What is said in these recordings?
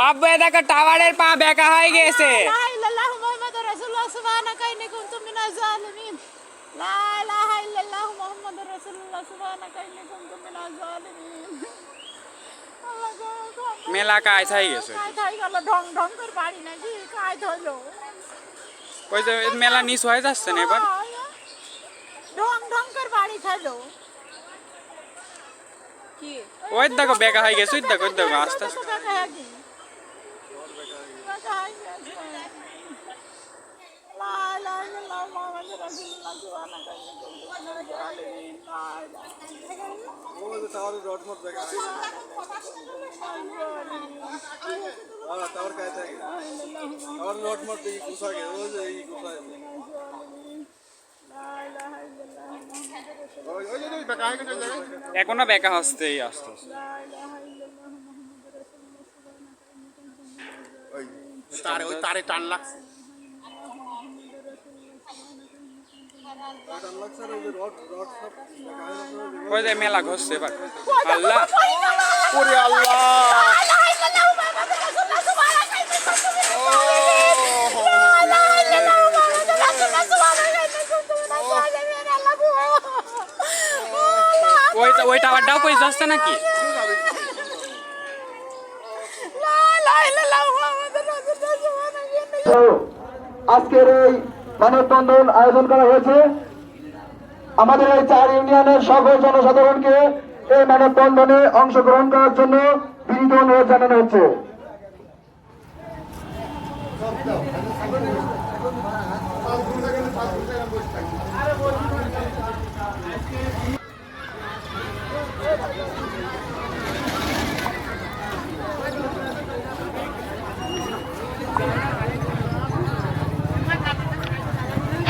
আব্বা দেখো টাওয়ারের পা বেঁকা হয়ে গেছে মেলা কাজ হয়ে গেছে ওই যে মেলা নিচ হয়ে যাচ্ছে না এবার ঢং ঢং করে বাড়ি খাইলো ওই দেখো বেকা হয়ে গেছে ওই দেখো ওই দেখো আস্তে আস্তে বেকা হয়ে গেছে। বেকা হয়ে গেছে। লা ইলাহা ইল্লাল্লাহ মুহাম্মাদুর রাসূলুল্লাহ সুবহানাকা ইন্নী কুনতু মিনাজ জালিমিন। লা ইলাহা टावर काय था टावर नॉट मत देखी गुस्सा के रोज यही गुस्सा है লা ইলাহা ইল্লাল্লাহ মুহাম্মাদুর রাসূলুল্লাহ তারে ওই তারে টান মেলা ঘষছে এবার। আল্লাহ। ওইটা আবার টাওয়ারটাও পয়সা আসছে নাকি? লা লা লা লা আজকের এই মানববন্ধন আয়োজন করা হয়েছে। আমাদের এই চার ইউনিয়নের সকল জনসাধারণকে এই মানববন্ধনে অংশগ্রহণ করার জন্য বিনীত অনুরোধ জানানো হচ্ছে।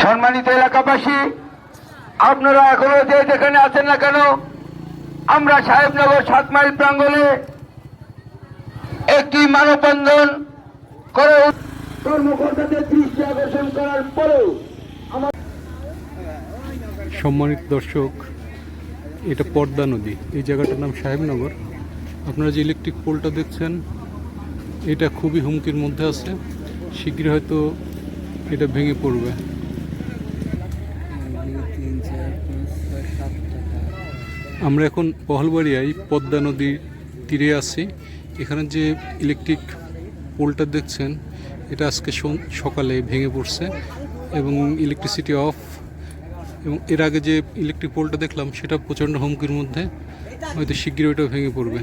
সম্মানিত এলাকাবাসী, আপনারা এখনও যে যেখানে আছেন না কেন, আমরা সাহেবনগর সাত মাইল প্রাঙ্গণে একটি মানববন্ধন করে সম্মানিত দর্শক, এটা পদ্মা নদী। এই জায়গাটার নাম সাহেবনগর। আপনারা যে ইলেকট্রিক পোলটা দেখছেন, এটা খুবই হুমকির মধ্যে আছে। শীঘ্রই হয়তো এটা ভেঙে পড়বে। আমরা এখন পহলবাড়িয়ায় পদ্মা নদীর তীরে আছি। এখানে যে ইলেকট্রিক পোলটা দেখছেন, এটা আজকে সকালে ভেঙে পড়ছে এবং ইলেকট্রিসিটি অফ এবং এর আগে যে ইলেকট্রিক পোলটা দেখলাম, সেটা প্রচণ্ড হুমকির মধ্যে হয়তো শীঘ্রই ওটা ভেঙে পড়বে।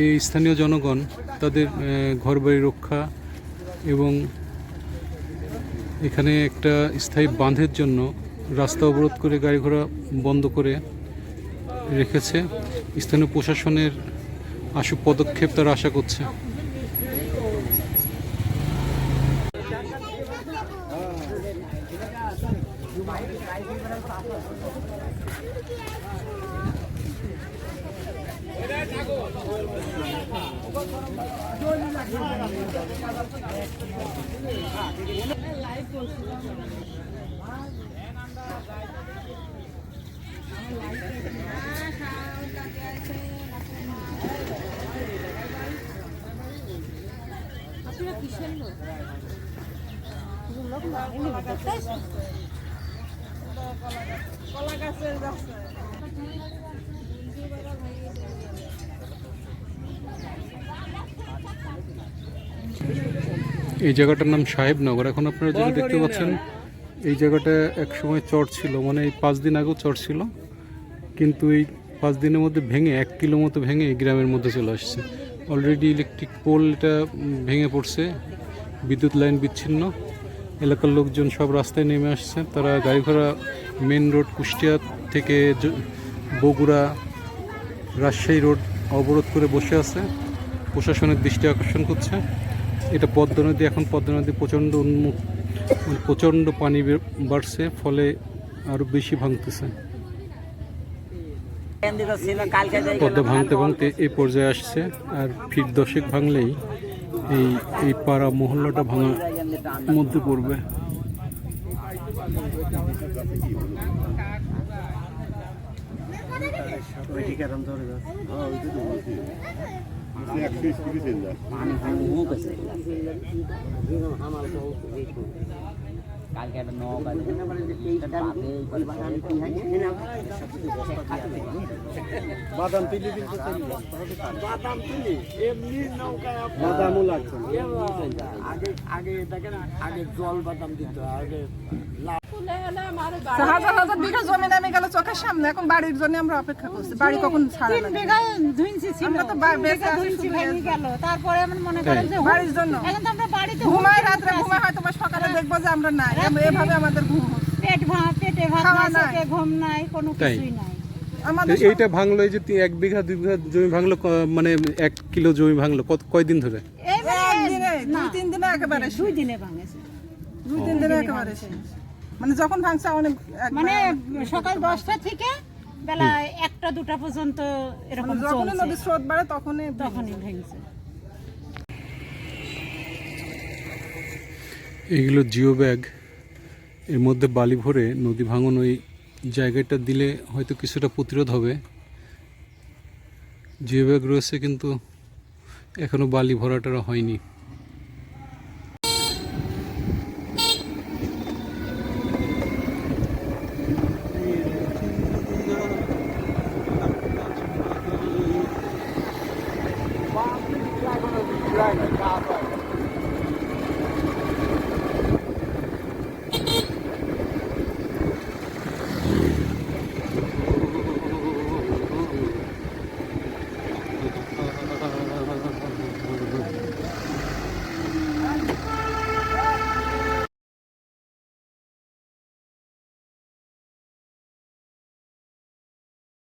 এই স্থানীয় জনগণ তাদের ঘরবাড়ি রক্ষা এবং এখানে একটা স্থায়ী বাঁধের জন্য রাস্তা অবরোধ করে গাড়ি ঘোড়া বন্ধ করে রেখেছে। স্থানীয় প্রশাসনের আশু পদক্ষেপ তারা আশা করছে। কলা গাছের এই জায়গাটার নাম সাহেবনগর। এখন আপনারা যেটা দেখতে পাচ্ছেন এই জায়গাটা এক সময় চর ছিল মানে এই পাঁচ দিন আগেও চর ছিল কিন্তু এই পাঁচ দিনের মধ্যে ভেঙে এক কিলো মতো ভেঙে এই গ্রামের মধ্যে চলে আসছে। অলরেডি ইলেকট্রিক পোল এটা ভেঙে পড়ছে। বিদ্যুৎ লাইন বিচ্ছিন্ন। এলাকার লোকজন সব রাস্তায় নেমে আসছে। তারা গাড়ি ঘোড়া মেন রোড কুষ্টিয়া থেকে বগুড়া রাজশাহী রোড অবরোধ করে বসে আছে। প্রশাসনের দৃষ্টি আকর্ষণ করছে। এটা পদ্মা নদী। এখন পদ্মা নদী প্রচণ্ড উন্মুখ মানে প্রচণ্ড পানি বাড়ছে। ফলে আরও বেশি ভাঙতেছে। পদ্মা ভাঙতে ভাঙতে এই পর্যায়ে আসছে, আর ফিট দশেক ভাঙলেই এই এই পাড়া মহল্লাটা ভাঙার মধ্যে পড়বে। কালকে একটা নৌকা বাদাম তিলি বাদাম তিলি এমনি নৌকায় বাদামও লাগছে আগে আগে দেখেন আগে জল বাদাম দিত আগে হাজার হাজার বিঘা জমি নামে গেল। চোখের সামনে এখন বাড়ির জন্য আমরা অপেক্ষা করছি। বাড়ি কখন ছাড়া তিন বিঘা ধুইছি ছিল। আমরা তো বেঁচে আছি ভেঙে গেল। তারপরে আমরা মনে করেন যে বাড়ির জন্য। এখন তো আমরা বাড়িতে ঘুমাই রাত্রে ঘুমাই হয়তো বা সকালে দেখব যে আমরা নাই। এভাবে আমাদের ঘুম পেট ভাত পেটে ভাত নাই। ঘুম নাই কোনো কিছুই নাই। এইটা ভাঙলো এই যে এক বিঘা দুই বিঘা জমি ভাঙলো মানে এক কিলো জমি ভাঙলো কত কয়দিন ধরে? এই দুই তিন দিনে একেবারে। দুই দিনে ভাঙেছে। দুই তিন দিনে একেবারে। মানে যখন ভাঙছে অনেক মানে সকাল দশটা থেকে বেলা একটা দুটা পর্যন্ত এরকম মানে চলছে। নদীর স্রোত বাড়ে তখনই তখনই ভেঙেছে। এইগুলো জিও ব্যাগ এর মধ্যে বালি ভরে নদী ভাঙন ওই জায়গাটা দিলে হয়তো কিছুটা প্রতিরোধ হবে। জিও ব্যাগ রয়েছে কিন্তু এখনও বালি ভরাটা হয়নি। Right.